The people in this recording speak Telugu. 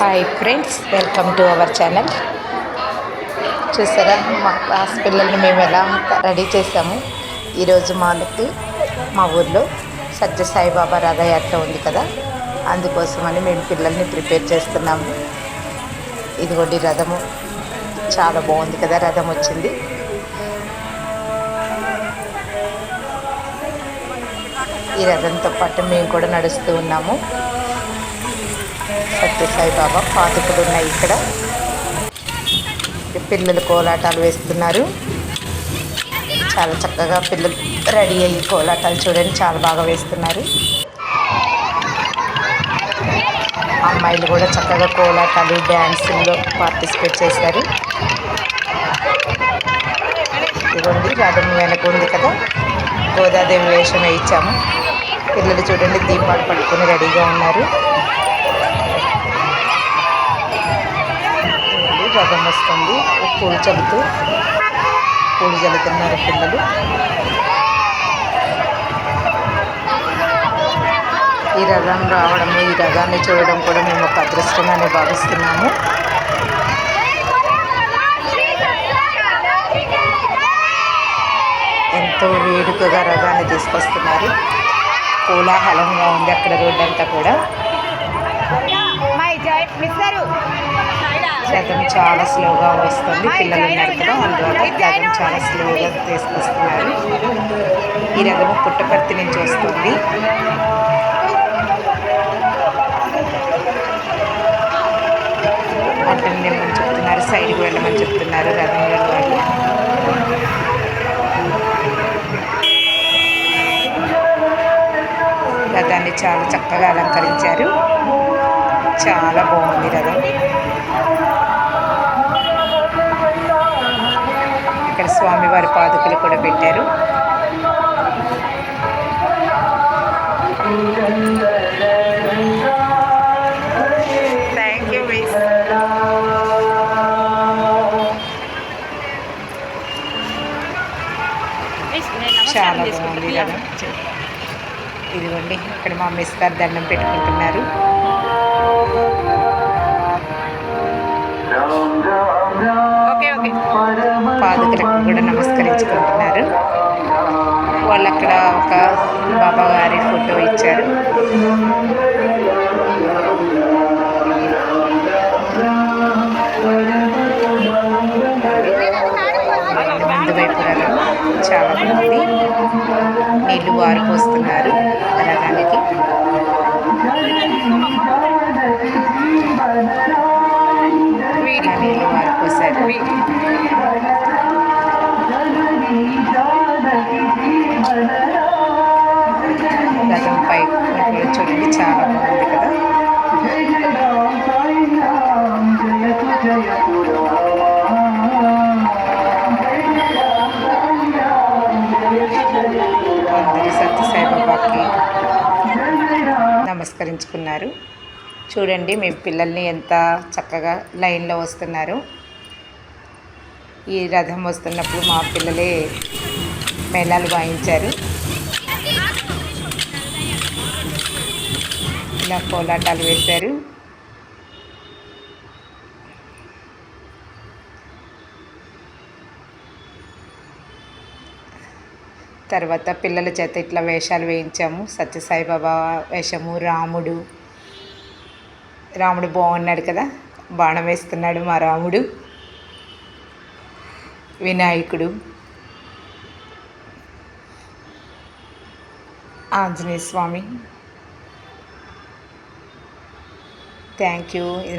Hi friends welcome to our channel చూసారా? మా క్లాస్ పిల్లల్ని మేము ఎలా రెడీ చేసాము? ఈరోజు మాకు మా ఊర్లో సత్య సాయిబాబా రథయాత్ర ఉంది కదా? అందుకోసమని మేము పిల్లల్ని ప్రిపేర్ చేస్తున్నాము. ఇదిగోండి రథము. చాలా బాగుంది కదా రథం వచ్చింది. ఈ రథంతో పాటు మేము కూడా నడుస్తూ ఉన్నాము. సత్యసాయి బాబా పాతుకులు ఉన్నాయి ఇక్కడ. పిల్లలు కోలాటాలు వేస్తున్నారు. చాలా చక్కగా పిల్లలు రెడీ అయ్యి కోలాటాలు చూడండి చాలా బాగా వేస్తున్నారు. అమ్మాయిలు కూడా చక్కగా కోలాటాలు డ్యాన్సుల్లో పార్టిసిపేట్ చేశారు. ఇదిగోండి రథం వెనక ఉంది కదా. గోదాదేవి వేషం వేయించాము పిల్లలు చూడండి దీపాలు పట్టుకొని రెడీగా ఉన్నారు. రథం వస్తుంది పూలు చల్లుతూ పూలు చల్లుతున్నారు పిల్లలు. ఈ రథం రావడము ఈ రథాన్ని చూడడం కూడా మేము ఒక అదృష్టంగానే భావిస్తున్నాము. ఎంతో వేడుకగా రథాన్ని తీసుకొస్తున్నారు. కోలాహలంగా ఉంది అక్కడ రోడ్డు అంతా కూడా. రథం చాలా స్లోగా వస్తుంది. పిల్లలు కదా అందువల్ల రథం చాలా స్లోగా తీసుకొస్తున్నారు ఈ రథం పుట్టపర్తి నుంచి వస్తుంది. అతన్ని వెళ్ళమని చెప్తున్నారు సైడ్కి వెళ్ళమని చెప్తున్నారు రథంలో వాళ్ళు రథాన్ని చాలా చక్కగా అలంకరించారు. చాలా బాగుంది రథం. స్వామివారి పాదుకలు కూడా పెట్టారు. థ్యాంక్ యూ మిస్ చాలా బాగుంది రథం ఇదిగోండి ఇక్కడ మా మిస్ గారు దండం పెట్టుకుంటున్నారు. పాదుకలకు కూడా నమస్కరించుకుంటున్నారు. వాళ్ళు అక్కడ ఒక బాబా గారి ఫోటో ఇచ్చారు. ముందు వైపు చాలా మంది నీళ్ళు వారిపోస్తున్నారు రథానికి నమస్కరించుకున్నారు. చూడండి మీ పిల్లల్ని ఎంత చక్కగా లైన్లో వస్తున్నారు. ఈ రథం వస్తున్నప్పుడు మా పిల్లలే మేళాలు వాయించారు. ఇలా కోలాటాలు వేశారు. తర్వాత పిల్లల చేత ఇట్లా వేషాలు వేయించాము. సత్యసాయిబాబా వేషము రాముడు. రాముడు బాగున్నాడు కదా? బాణం వేస్తున్నాడు మా రాముడు. వినాయకుడు. ఆంజనేయ స్వామి. థ్యాంక్ యూ ఇది